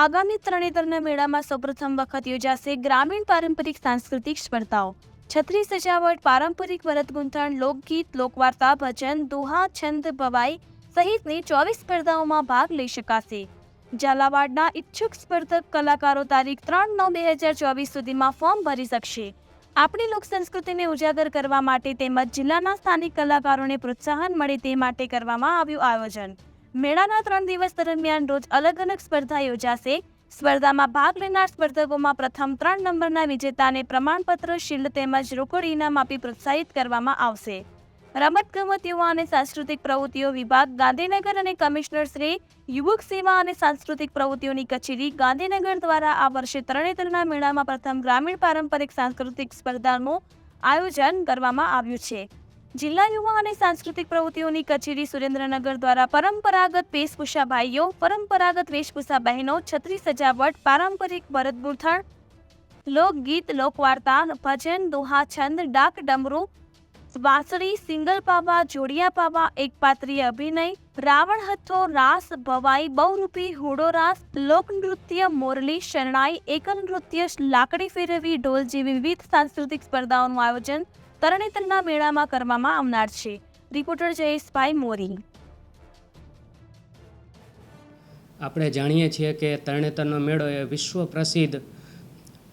આગામી તરણેતરના મેળામાં સૌપ્રથમ વખત યોજાશે ગ્રામીણ પારંપરિક સાંસ્કૃતિક સ્પર્ધાઓ. છત્રી સજાવટ પારંપરિક ભરત ગૂંથણ, લોકગીત, લોકવાર્તા, ભજન, દોહા, છંદ, ભવાઈ સહિતની ચોવીસ સ્પર્ધાઓમાં ભાગ લઈ શકાશે. ઝાલાવાડના ઈચ્છુક સ્પર્ધક કલાકારો તારીખ ત્રણ નવ બે હજાર ચોવીસ સુધીમાં ફોર્મ ભરી શકશે. આપણી લોક સંસ્કૃતિને ઉજાગર કરવા માટે તેમજ જિલ્લાના સ્થાનિક કલાકારોને પ્રોત્સાહન મળે તે માટે કરવામાં આવ્યું આયોજન. મેળાના ત્રણ દિવસ દરમિયાન રોજ અલગ અલગ સ્પર્ધા યોજાશે. સ્પર્ધામાં ભાગ લેનાર સ્પર્ધકોમાં પ્રથમ ત્રણ નંબરના વિજેતાને પ્રમાણપત્ર, શિલ્ડ તેમજ રોકડ ઇનામ આપી પ્રોત્સાહિત કરવામાં આવશે. રમતગમત યુવા અને સાંસ્કૃતિક પ્રવૃત્તિઓ વિભાગ, ગાંધીનગર અને કમિશનર શ્રી યુવક સેવા અને સાંસ્કૃતિક પ્રવૃત્તિઓની કચેરી ગાંધીનગર દ્વારા આ વર્ષે તરણેતરના મેળામાં પ્રથમ ગ્રામીણ પારંપરિક સાંસ્કૃતિક સ્પર્ધાનું આયોજન કરવામાં આવ્યું છે. જિલ્લા યુવા અને સાંસ્કૃતિક પ્રવૃત્તિઓની કચેરી સુરેન્દ્રનગર દ્વારા પરંપરાગત વેશભૂષા ભાઈઓ પરંપરાગત વેશભૂષા બહેનો છત્રી સજાવટ પારંપરિક ભરત ગૂંથણ લોકગીત, લોકવાર્તા, ભજન, દોહા, છંદ, ડાક, ડમરૂ વાંસળી, સિંગલ પાવા, જોડિયા પાવા એકપાત્રીય અભિનય, રાવણ હથ્થો રાસ, ભવાઈ, બહુરૂપી, હુડો રાસ લોકનૃત્ય મોરલી, શરણાઈ, એકલ નૃત્ય, લાકડી ફેરવી, ઢોલ જેવી વિવિધ સાંસ્કૃતિક સ્પર્ધાઓનું આયોજન તરણેતરના મેળામાં કરવામાં આવનાર છે. રિપોર્ટર જયેશભાઈ મોરી. આપણે જાણીએ છીએ કે તરણેતરનો મેળો એ વિશ્વ પ્રસિદ્ધ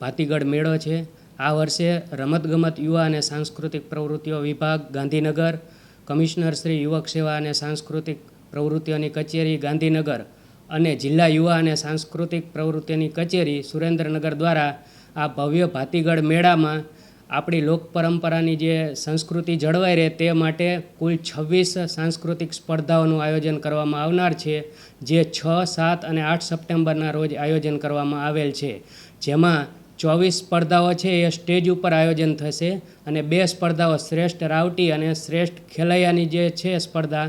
ભાતીગઢ મેળો છે. આ વર્ષે રમતગમત યુવા અને સાંસ્કૃતિક પ્રવૃત્તિઓ વિભાગ, ગાંધીનગર, કમિશનર શ્રી યુવક સેવા અને સાંસ્કૃતિક પ્રવૃત્તિઓની કચેરી, ગાંધીનગર અને જિલ્લા યુવા અને સાંસ્કૃતિક પ્રવૃત્તિઓની કચેરી સુરેન્દ્રનગર દ્વારા આ ભવ્ય ભાતીગઢ મેળામાં આપણી લોક પરંપરાની જે સંસ્કૃતિ જળવાઈ રહે તે માટે કુલ છવ્વીસ સાંસ્કૃતિક સ્પર્ધાઓનું આયોજન કરવામાં આવનાર છે, જે છ, સાત અને આઠ સપ્ટેમ્બરના રોજ આયોજન કરવામાં આવેલ છે. જેમાં ચોવીસ સ્પર્ધાઓ છે, એ સ્ટેજ ઉપર આયોજન થશે અને બે સ્પર્ધાઓ શ્રેષ્ઠ રાવટી અને શ્રેષ્ઠ ખેલૈયાની જે છે સ્પર્ધા,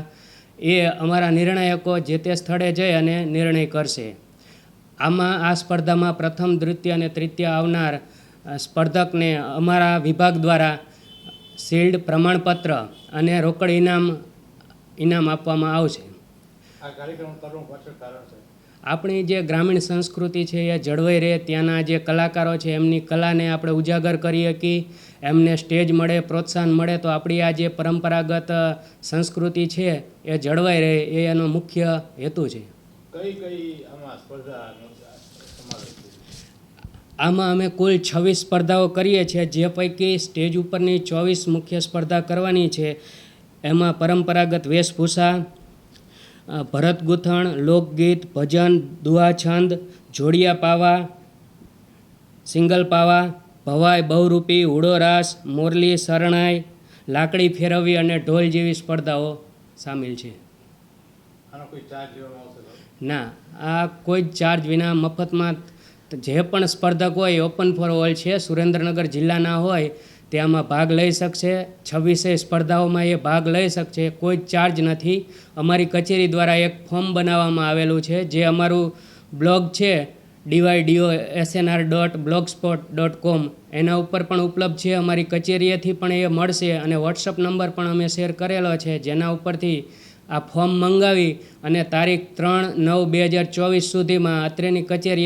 એ અમારા નિર્ણાયકો જે તે સ્થળે જઈ અને નિર્ણય કરશે. આમાં આ સ્પર્ધામાં પ્રથમ, દ્વિતીય અને તૃતીય આવનાર સ્પર્ધકને અમારા વિભાગ દ્વારા શિલ્ડ પ્રમાણપત્ર અને રોકડ ઇનામ ઇનામ આપવામાં આવશે. આ કાર્યક્રમ કરવાનું પાછળ કારણ છે. આપણી જે ગ્રામીણ સંસ્કૃતિ છે એ જળવાઈ રહે. ત્યાંના જે કલાકારો છે એમની કલાને આપણે ઉજાગર કરી શકીએ એમને સ્ટેજ મળે પ્રોત્સાહન મળે તો આપણી આ જે પરંપરાગત સંસ્કૃતિ છે એ જળવાઈ રહે એ એનો મુખ્ય હેતુ છે. કઈ કઈ આમાં આમાં અમે કુલ છવ્વીસ સ્પર્ધાઓ કરીએ છીએ જે પૈકી સ્ટેજ ઉપરની ચોવીસ મુખ્ય સ્પર્ધા કરવાની છે. એમાં પરંપરાગત વેશભૂષા ભરત ગૂંથણ લોકગીત ભજન દુહાછંદ જોડિયા પાવા સિંગલ પાવા ભવાઈ બહુરૂપી હુડોરાસ મોરલી શરણાઈ લાકડી ફેરવવી અને ઢોલ જેવી સ્પર્ધાઓ સામેલ છે? ના આ કોઈ જ ચાર્જ વિના મફતમાં જે પણ સ્પર્ધક હોય ઓપન ફોર ઓલ છે સુરેન્દ્રનગર જિલ્લાના હોય તે આમાં ભાગ લઈ શકશે, છવ્વીસે સ્પર્ધાઓમાં એ ભાગ લઈ શકશે, કોઈ જ ચાર્જ નથી. અમારી કચેરી દ્વારા એક ફોર્મ બનાવવામાં આવેલું છે, જે અમારું બ્લોગ છે DYDO SNR dot blog spot dot com એના ઉપર પણ ઉપલબ્ધ છે, અમારી કચેરીએથી પણ એ મળશે અને વોટ્સઅપ નંબર પણ અમે શેર કરેલો છે, જેના ઉપરથી આ ફોર્મ મંગાવી અને તારીખ ત્રણ નવ બે હજાર ચોવીસ સુધીમાં અત્રેની કચેરી